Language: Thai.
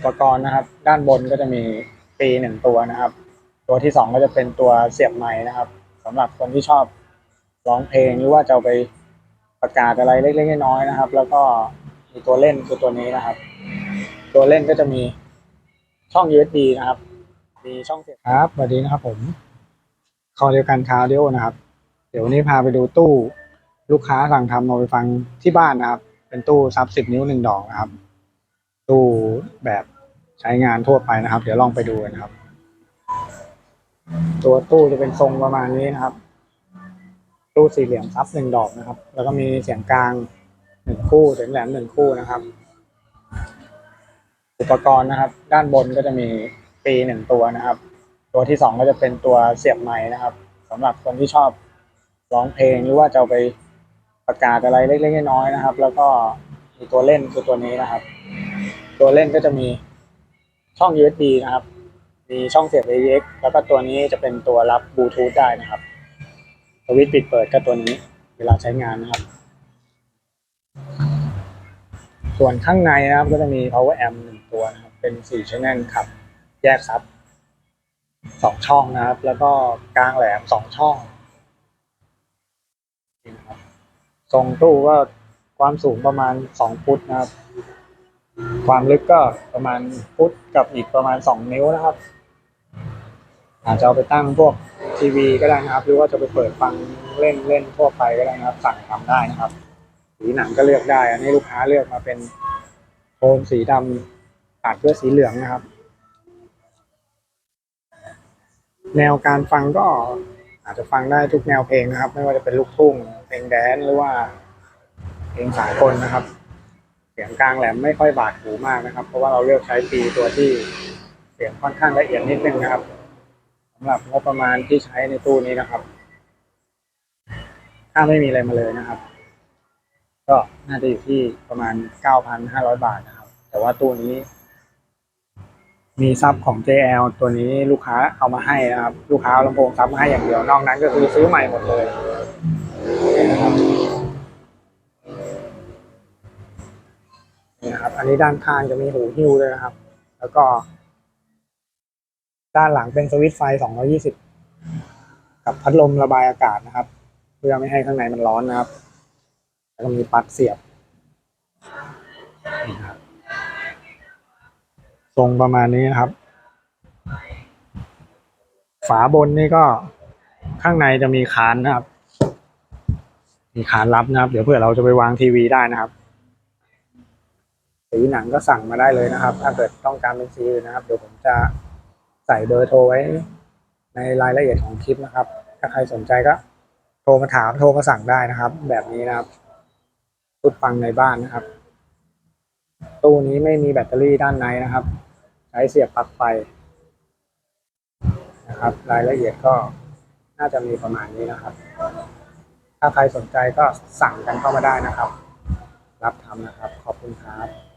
อุปกรณ์นะครับ ด้านบนก็จะมีปีหนึ่งตัวนะครับ ตัวที่สองก็จะเป็นตัวเสียบไม้นะครับสำหรับคนที่ชอบร้องเพลงหรือว่าจะไปประกาศอะไรเล็กๆน้อยๆนะครับ แล้วก็มีตัวเล่นคือตัวนี้นะครับ ตัวเล่นก็จะมีช่อง USB นะครับ มีช่องเสียบครับสวัสดีนะครับ ผมคอเดียวกันคาวเดียวนะครับ เดี๋ยววันนี้พาไปดูตู้ลูกค้าสั่งทำเอาไปฟังที่บ้านนะครับ เป็นตู้ซับสิบนิ้วหนึ่งดอกนะครับ แบบใช้งานทั่วไปนะครับ เดี๋ยวลองไปดูกันครับ ตัวตู้จะเป็นทรงประมาณนี้นะครับ ตู้สี่เหลี่ยมซับหนึ่งดอกนะครับ แล้วก็มีเสียงกลางหนึ่งคู่เสียงแหลมหนึ่งคู่นะครับ อุปกรณ์นะครับ ด้านบนก็จะมีปีหนึ่งตัวนะครับ ตัวที่สองก็จะเป็นตัวเสียบไม้นะครับสำหรับคนที่ชอบร้องเพลงหรือว่าจะไปประกาศอะไรเล็กๆน้อยๆนะครับ แล้วก็มีตัวเล่นคือตัวนี้นะครับ ตัวเล่นก็จะมีช่อง USB นะครับ มีช่องเสียบ AUX แล้วก็ตัวนี้จะเป็นตัวรับบลูทูธได้นะครับสวิตช์ปิดเปิดก็ตัวนี้ เวลาใช้งานนะครับ ส่วนข้างในนะครับก็จะมี power amp หนึ่งตัวนะครับ เป็นสี่ช่องขับ แยกซับสองช่องนะครับ แล้วก็กลางแหลมสองช่องนี่นะครับทรงตู้ก็ความสูงประมาณสองฟุตนะครับ ความลึกก็ประมาณฟุตกับอีกประมาณสองนิ้วนะครับ อาจจะเอาไปตั้งพวกทีวีก็ได้นะครับ หรือว่าจะไปเปิดฟังเล่นเล่นทั่วไปก็ได้นะครับ สั่งทำได้นะครับสีหนังก็เลือกได้ อันนี้ลูกค้าเลือกมาเป็นโทนสีดำตัดด้วยสีเหลืองนะครับ แนวการฟังก็อาจจะฟังได้ทุกแนวเพลงนะครับ ไม่ว่าจะเป็นลูกทุ่งเพลงแดนหรือว่าเพลงสากลนะครับ สียงกลางแหลมไม่ค่อยบาดหูมากนะครับ เพราะว่าเราเลือกใช้ปีตัวที่เสียงค่อนข้างละเอียดนิดนึงนะครับสำหรับงบประมาณที่ใช้ในตู้นี้นะครับ ถ้าไม่มีอะไรมาเลยนะครับ ก็น่าจะอยู่ที่ประมาณ9,500บาทนะครับ แต่ว่าตู้นี้ มีซับของ JL ตัวนี้ลูกค้าเอามาให้นะครับ ลูกค้าลำโพงซับมาให้อย่างเดียวนอกนั้นก็คือซื้อใหม่หมดเลยนะครับ นี่นะครับ อันนี้ด้านข้างจะมีหูหิ้วด้วยนะครับ แล้วก็ ด้านหลังเป็นสวิตช์ไฟ 220 กับพัดลมระบายอากาศนะครับ เพื่อไม่ให้ข้างในมันร้อนนะครับ แล้วก็มีปลั๊กเสียบนี่ครับทรงประมาณนี้นะครับ ฝาบนนี่ก็ข้างในจะมีคานนะครับ มีคานรับนะครับ เดี๋ยวเผื่อเราจะไปวางทีวีได้นะครับ สีหนังก็สั่งมาได้เลยนะครับ ถ้าเกิดต้องการเป็นสีนะครับ เดี๋ยวผมจะใส่เบอร์โทรไว้ ในรายละเอียดของคลิปนะครับ ถ้าใครสนใจก็โทรมาถามโทรมาสั่งได้นะครับ แบบนี้นะครับชุดฟังในบ้านนะครับ ตู้นี้ไม่มีแบตเตอรี่ด้านในนะครับ ใช้เสียบปลั๊กไฟนะครับ รายละเอียดก็น่าจะมีประมาณนี้นะครับ ถ้าใครสนใจก็สั่งกันเข้ามาได้นะครับ รับทำนะครับ ขอบคุณครับ